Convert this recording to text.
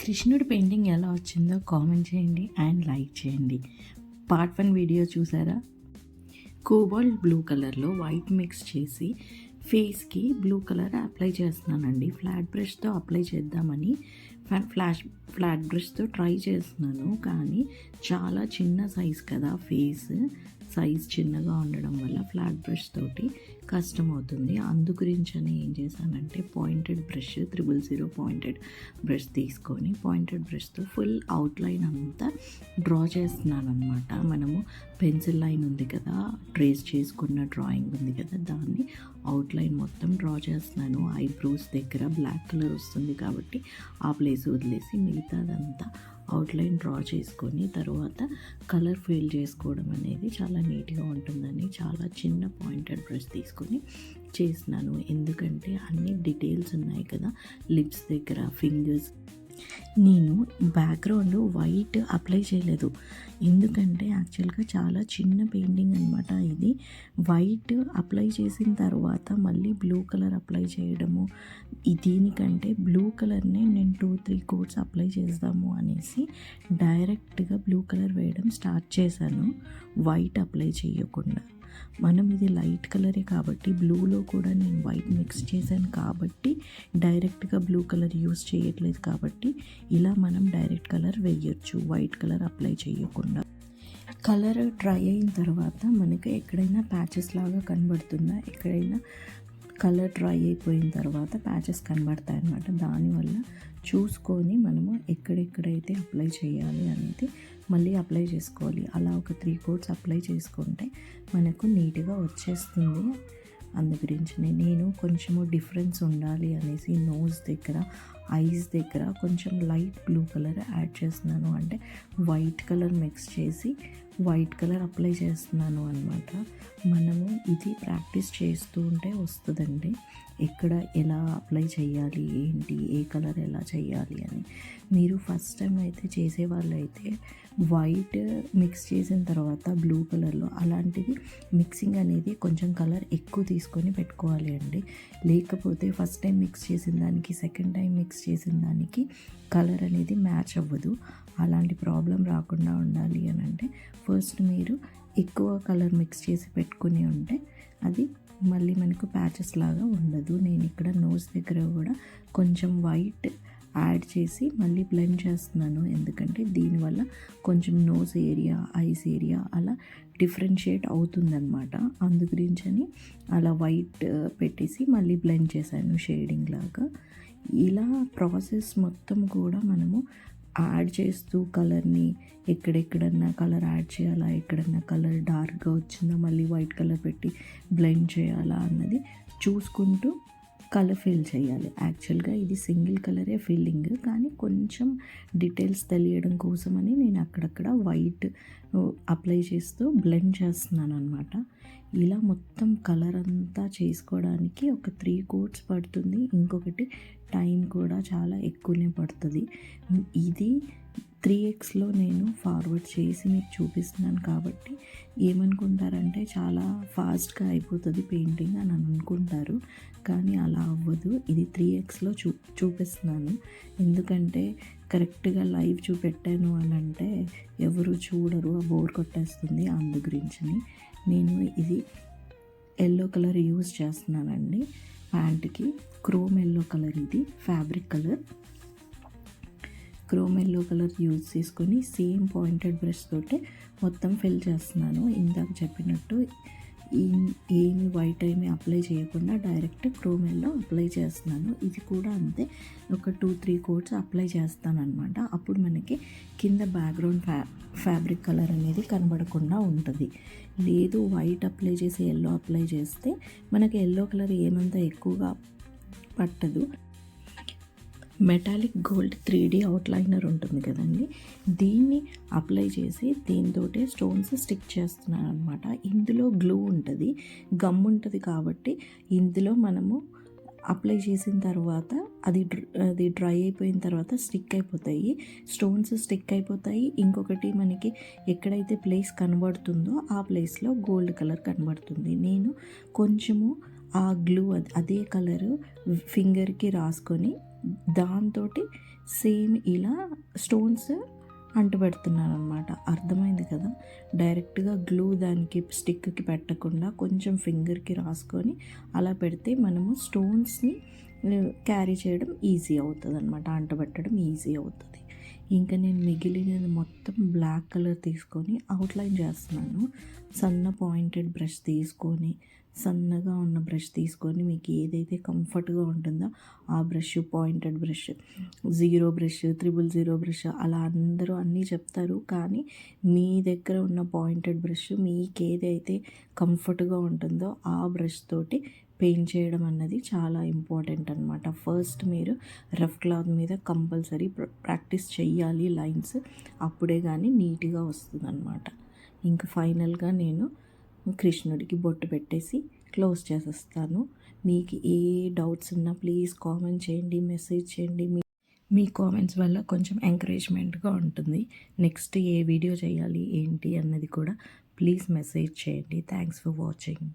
కృష్ణుడి పెయింటింగ్ ఎలా వచ్చిందో కామెంట్ చేయండి అండ్ లైక్ చేయండి. పార్ట్ వన్ వీడియో చూసారా? కోబాల్ట్ బ్లూ కలర్లో వైట్ మిక్స్ చేసి ఫేస్కి బ్లూ కలర్ అప్లై చేస్తున్నానండి. ఫ్లాట్ బ్రష్తో అప్లై చేద్దామని ఫ్లాష్ ఫ్లాట్ బ్రష్తో ట్రై చేస్తున్నాను. కానీ చాలా చిన్న సైజ్ కదా ఫేస్. సైజ్ చిన్నగా ఉండడం వల్ల ఫ్లాట్ బ్రష్ తోటి కష్టం అవుతుంది అందు గురించి అని ఏం చేశానంటే pointed brush triple zero pointed brush తీసుకొని పాయింటెడ్ బ్రష్తో ఫుల్ అవుట్లైన్ అంతా డ్రా చేస్తున్నాను అనమాట మనము పెన్సిల్ లైన్ ఉంది కదా ట్రేస్ చేసుకున్న డ్రాయింగ్ ఉంది కదా దాన్ని అవుట్లైన్ మొత్తం డ్రా చేస్తున్నాను. ఐబ్రోస్ దగ్గర బ్లాక్ కలర్ వస్తుంది కాబట్టి ఆ ప్లేస్ వదిలేసి మిగతాదంతా అవుట్లైన్ డ్రా చేసుకొని తర్వాత కలర్ ఫిల్ చేసుకోవడం అనేది చాలా నీట్గా ఉంటుందని చాలా చిన్న పాయింటెడ్ బ్రష్ తీసుకొని చేసినాను. ఎందుకంటే అన్ని డీటెయిల్స్ ఉన్నాయి కదా లిప్స్ దగ్గర ఫింగర్స్. నేను బ్యాక్గ్రౌండ్ వైట్ అప్లై చేయలేదు. ఎందుకంటే యాక్చువల్గా చాలా చిన్న పెయింటింగ్ అనమాట ఇది. వైట్ అప్లై చేసిన తర్వాత మళ్ళీ బ్లూ కలర్ అప్లై చేయడము దీనికంటే బ్లూ కలర్నే నేను టూ త్రీ కోట్స్ అప్లై చేద్దాము అనేసి డైరెక్ట్గా బ్లూ కలర్ వేయడం స్టార్ట్ చేశాను. వైట్ అప్లై చేయకుండా. మనం ఇది లైట్ కలరే కాబట్టి బ్లూలో కూడా నేను వైట్ మిక్స్ చేశాను కాబట్టి డైరెక్ట్గా బ్లూ కలర్ యూస్ చేయట్లేదు కాబట్టి ఇలా మనం డైరెక్ట్ కలర్ వేయొచ్చు వైట్ కలర్ అప్లై చేయకుండా. కలర్ డ్రై అయిన తర్వాత మనకి ఎక్కడైనా ప్యాచెస్ లాగా కనబడుతుందా ఎక్కడైనా కలర్ డ్రై అయిపోయిన తర్వాత ప్యాచెస్ కనబడతాయి అన్నమాట దానివల్ల చూసుకొని మనము ఎక్కడెక్కడైతే అప్లై చేయాలి అనేది మళ్ళీ అప్లై చేసుకోవాలి. అలా ఒక త్రీ కోట్స్ అప్లై చేసుకుంటే మనకు నీట్గా వచ్చేస్తుంది. అందు గురించి నేను కొంచెము డిఫరెన్స్ ఉండాలి అనేసి నోస్ దగ్గర ఐస్ దగ్గర కొంచెం లైట్ బ్లూ కలర్ యాడ్ చేస్తున్నాను. అంటే వైట్ కలర్ మిక్స్ చేసి వైట్ కలర్ అప్లై చేస్తున్నాను అనమాట మనము ఇది ప్రాక్టీస్ చేస్తూ ఉంటే వస్తుందండి. ఎక్కడ ఎలా అప్లై చేయాలి? ఏంటి? ఏ కలర్ ఎలా చేయాలి అని. మీరు ఫస్ట్ టైం అయితే చేసే వాళ్ళు అయితే వైట్ మిక్స్ చేసిన తర్వాత బ్లూ కలర్లో అలాంటిది మిక్సింగ్ అనేది కొంచెం కలర్ ఎక్కువ తీసుకొని పెట్టుకోవాలి అండి. లేకపోతే ఫస్ట్ టైం మిక్స్ చేసిన దానికి సెకండ్ టైం మిక్స్ చేసిన దానికి కలర్ అనేది మ్యాచ్ అవ్వదు. అలాంటి ప్రాబ్లం రాకుండా ఉండాలి అని అంటే ఫస్ట్ మీరు ఎక్కువ కలర్ మిక్స్ చేసి పెట్టుకుని ఉంటే అది మళ్ళీ మనకు ప్యాచెస్ లాగా ఉండదు. నేను ఇక్కడ నోస్ దగ్గర కూడా కొంచెం వైట్ యాడ్ చేసి మళ్ళీ బ్లెండ్ చేస్తున్నాను. ఎందుకంటే దీనివల్ల కొంచెం నోస్ ఏరియా ఐస్ ఏరియా అలా డిఫరెన్షియేట్ అవుతుందన్నమాట. అందు గురించని అలా వైట్ uh, పెట్టేసి మళ్ళీ బ్లెండ్ చేశాను షేడింగ్ లాగా. ఇలా ప్రాసెస్ మొత్తం కూడా మనము యాడ్ చేస్తూ కలర్ని ఎక్కడెక్కడన్నా కలర్ యాడ్ చేయాలా ఎక్కడన్నా కలర్ డార్క్గా వచ్చిందా మళ్ళీ వైట్ కలర్ పెట్టి బ్లెండ్ చేయాలా అన్నది చూసుకుంటూ కలర్ ఫిల్ చేయాలి. యాక్చువల్గా ఇది సింగిల్ కలరే ఫిల్లింగ్ కానీ కొంచెం డీటెయిల్స్ తెలియడం కోసమని నేను అక్కడక్కడ వైట్ అప్లై చేస్తూ బ్లెండ్ చేస్తున్నాను అనమాట ఇలా మొత్తం కలర్ అంతా చేసుకోవడానికి ఒక త్రీ కోట్స్ పడుతుంది. ఇంకొకటి టైం కూడా చాలా ఎక్కువనే పడుతుంది. ఇది త్రీ ఎక్స్లో నేను ఫార్వర్డ్ చేసి మీకు చూపిస్తున్నాను కాబట్టి ఏమనుకుంటారంటే చాలా ఫాస్ట్గా అయిపోతుంది పెయింటింగ్ అని అనుకుంటారు. కానీ అలా అవ్వదు. ఇది త్రీ ఎక్స్లో చూ చూపిస్తున్నాను. ఎందుకంటే కరెక్ట్గా లైవ్ చూపెట్టాను అని అంటే ఎవరు చూడరు. ఆ బోర్ కొట్టేస్తుంది అందు గురించిని. నేను ఇది ఎల్లో కలర్ యూజ్ చేస్తున్నానండి. ప్యాంట్కి క్రోమ్ ఎల్లో కలర్ ఇది. Fabric colour. Chrome yellow colour use చేసుకొని సేమ్ పాయింటెడ్ బ్రష్ తోటే మొత్తం ఫిల్ చేస్తున్నాను. ఇందాక చెప్పినట్టు ఏమి వైట్ ఏమి అప్లై చేయకుండా డైరెక్ట్ క్రోమ్ ఎల్లో అప్లై చేస్తున్నాను. ఇది కూడా అంతే. ఒక టూ త్రీ కోట్స్ అప్లై చేస్తాను అనమాట అప్పుడు మనకి కింద బ్యాక్గ్రౌండ్ ఫ్యా ఫ్యాబ్రిక్ కలర్ అనేది కనబడకుండా ఉంటుంది. లేదు వైట్ అప్లై చేసి ఎల్లో అప్లై చేస్తే మనకి ఎల్లో కలర్ ఏమంత ఎక్కువగా పట్టదు. Metallic gold three D outliner ఉంటుంది కదండి. దీన్ని అప్లై చేసి దీంతో స్టోన్స్ స్టిక్ చేస్తున్నాను అనమాట ఇందులో గ్లూ ఉంటుంది గమ్ ఉంటుంది కాబట్టి ఇందులో మనము అప్లై చేసిన తర్వాత అది అది డ్రై అయిపోయిన తర్వాత స్టిక్ అయిపోతాయి. స్టోన్స్ స్టిక్ అయిపోతాయి. ఇంకొకటి మనకి ఎక్కడైతే ప్లేస్ కనబడుతుందో ఆ ప్లేస్లో గోల్డ్ కలర్ కనబడుతుంది. నేను కొంచెము ఆ గ్లూ అదే కలరు ఫింగర్కి రాసుకొని దాంతో సేమ్ ఇలా స్టోన్స్ అంటుపెడుతున్నాను అనమాట అర్థమైంది కదా? డైరెక్ట్గా గ్లూ దానికి స్టిక్కి పెట్టకుండా కొంచెం ఫింగర్కి రాసుకొని అలా పెడితే మనము స్టోన్స్ని క్యారీ చేయడం ఈజీ అవుతుంది అనమాట అంటబెట్టడం ఈజీ అవుతుంది. ఇంకా నేను మిగిలినది మొత్తం బ్లాక్ కలర్ తీసుకొని అవుట్లైన్ చేస్తున్నాను. సన్న పాయింటెడ్ బ్రష్ తీసుకొని సన్నగా ఉన్న బ్రష్ తీసుకొని మీకు ఏదైతే కంఫర్ట్గా ఉంటుందో ఆ brush pointed brush zero brush triple zero brush అలా అందరూ అన్నీ చెప్తారు. కానీ మీ దగ్గర ఉన్న పాయింటెడ్ బ్రష్ మీకు ఏదైతే కంఫర్ట్గా ఉంటుందో ఆ బ్రష్ తోటి పెయింట్ చేయడం అన్నది చాలా ఇంపార్టెంట్ అనమాట ఫస్ట్ మీరు రఫ్ క్లాత్ మీద కంపల్సరీ ప్రాక్టీస్ చేయాలి లైన్స్. అప్పుడే కానీ నీట్గా వస్తుంది అనమాట ఇంకా ఫైనల్గా నేను కృష్ణుడికి బొట్టు పెట్టేసి క్లోజ్ చేసేస్తాను. మీకు ఏ డౌట్స్ ఉన్నా ప్లీజ్ కామెంట్ చేయండి మెసేజ్ చేయండి. మీ మీ కామెంట్స్ వల్ల కొంచెం ఎంకరేజ్మెంట్గా ఉంటుంది. నెక్స్ట్ ఏ వీడియో చేయాలి ఏంటి అన్నది కూడా ప్లీజ్ మెసేజ్ చేయండి. Thanks for watching.